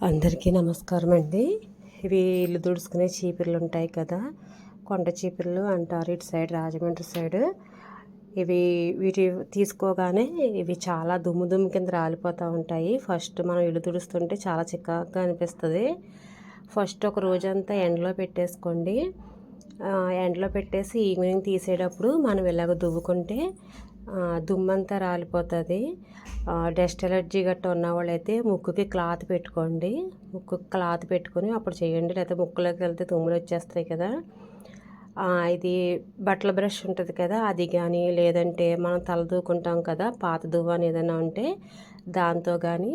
అందరికీ నమస్కారం అండి. ఇవి ఇల్లు దుడుచుకునే చీపుర్లు ఉంటాయి కదా కొండ చీపుర్లు అంటారు ఇటు సైడ్ రాజమండ్రి సైడ్. ఇవి వీటి తీసుకోగానే ఇవి చాలా దుమ్ము దుమ్ము కింద రాలిపోతూ ఉంటాయి. ఫస్ట్ మనం ఇల్లు తుడుస్తుంటే చాలా చిక్కగా అనిపిస్తుంది. ఫస్ట్ ఒక రోజంతా ఎండలో పెట్టేసుకోండి. ఎండలో పెట్టేసి ఈవినింగ్ తీసేటప్పుడు మనం ఇలాగ దువ్వుకుంటే దుమ్మంతా రాలిపోతుంది. డస్ట్ ఎలర్జీ గట్రా ఉన్న వాళ్ళైతే ముక్కుకి క్లాత్ పెట్టుకోండి. ముక్కుకి క్లాత్ పెట్టుకొని అప్పుడు చేయండి. లేకపోతే ముక్కులోకి వెళ్తే తుమ్ములు వచ్చేస్తాయి కదా. ఇది బట్టల బ్రష్ ఉంటుంది కదా అది కానీ లేదంటే మనం తల దూకుంటాం కదా పాత దువ్వ అని ఏదైనా ఉంటే దాంతో కానీ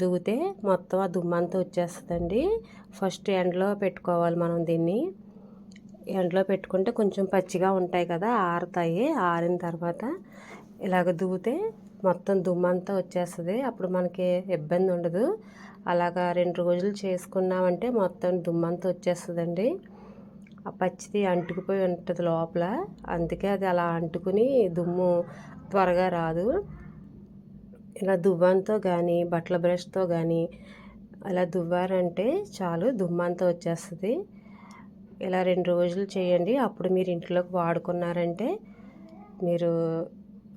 దువ్వుతే మొత్తం ఆ దుమ్మంతా వచ్చేస్తుందండి. ఫస్ట్ ఎండలో పెట్టుకోవాలి మనం దీన్ని. ఎండలో పెట్టుకుంటే కొంచెం పచ్చిగా ఉంటాయి కదా ఆరుతాయి. ఆరిన తర్వాత ఇలాగ దువ్వుతే మొత్తం దుమ్మంతా వచ్చేస్తుంది. అప్పుడు మనకి ఇబ్బంది ఉండదు. అలాగా రెండు రోజులు చేసుకున్నామంటే మొత్తం దుమ్మంతా వచ్చేస్తుందండి. ఆ పచ్చిది అంటుకుపోయి ఉంటుంది లోపల. అందుకే అది అలా అంటుకుని దుమ్ము త్వరగా రాదు. ఇలా దువ్వంతో కానీ బట్టల బ్రష్తో కానీ అలా దువ్వారంటే చాలు దుమ్మంతా వచ్చేస్తుంది. ఇలా రెండు రోజులు చేయండి. అప్పుడు మీరు ఇంట్లోకి వాడుకున్నారంటే మీరు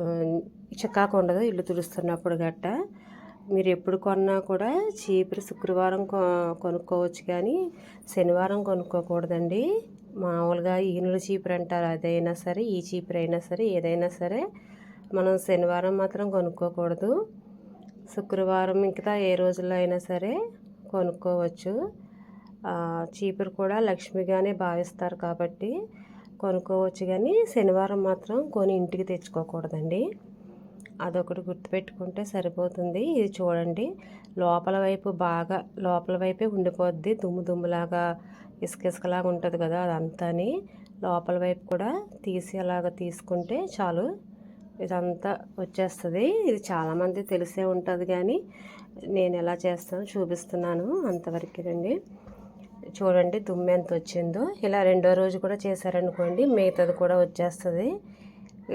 చిక్కాకు చికాకు ఉండదు ఇల్లు తుడుస్తున్నప్పుడు గట్ట. మీరు ఎప్పుడు కొన్నా కూడా చీపురు శుక్రవారం కొ- కొనుక్కోవచ్చు కానీ శనివారం కొనుక్కోకూడదండి. మామూలుగా ఈనుల చీపురు అంటారు. అదైనా సరే ఈ చీపురు అయినా సరే ఏదైనా సరే మనం శనివారం మాత్రం కొనుక్కోకూడదు. శుక్రవారం మిగతా ఏ రోజుల్లో అయినా సరే కొనుక్కోవచ్చు. చీపురు కూడా లక్ష్మిగానే భావిస్తారు కాబట్టి కొనుక్కోవచ్చు కానీ శనివారం మాత్రం కొని ఇంటికి తెచ్చుకోకూడదండి. అదొకటి గుర్తుపెట్టుకుంటే సరిపోతుంది. ఇది చూడండి. లోపల వైపు బాగా లోపల వైపే ఉండిపోద్ది. దుమ్ము దుమ్ములాగా ఇసుక ఇసుకలాగా ఉంటుంది కదా అదంతాని. లోపల వైపు కూడా తీసి అలాగ తీసుకుంటే చాలు ఇదంతా వచ్చేస్తుంది. ఇది చాలామంది తెలిసే ఉంటుంది కానీ నేను ఎలా చేస్తానో చూపిస్తున్నాను అంతవరకేనండి చూడండి దుమ్మె ఎంత వచ్చిందో. ఇలా రెండో రోజు కూడా చేశారనుకోండి మిగతాది కూడా వచ్చేస్తుంది.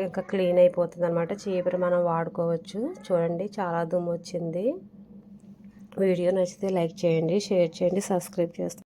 ఇంకా క్లీన్ అయిపోతుంది అనమాట చీపురు మనం వాడుకోవచ్చు. చూడండి చాలా దుమ్ము వచ్చింది. వీడియో నచ్చితే లైక్ చేయండి షేర్ చేయండి సబ్స్క్రైబ్ చేసుకోండి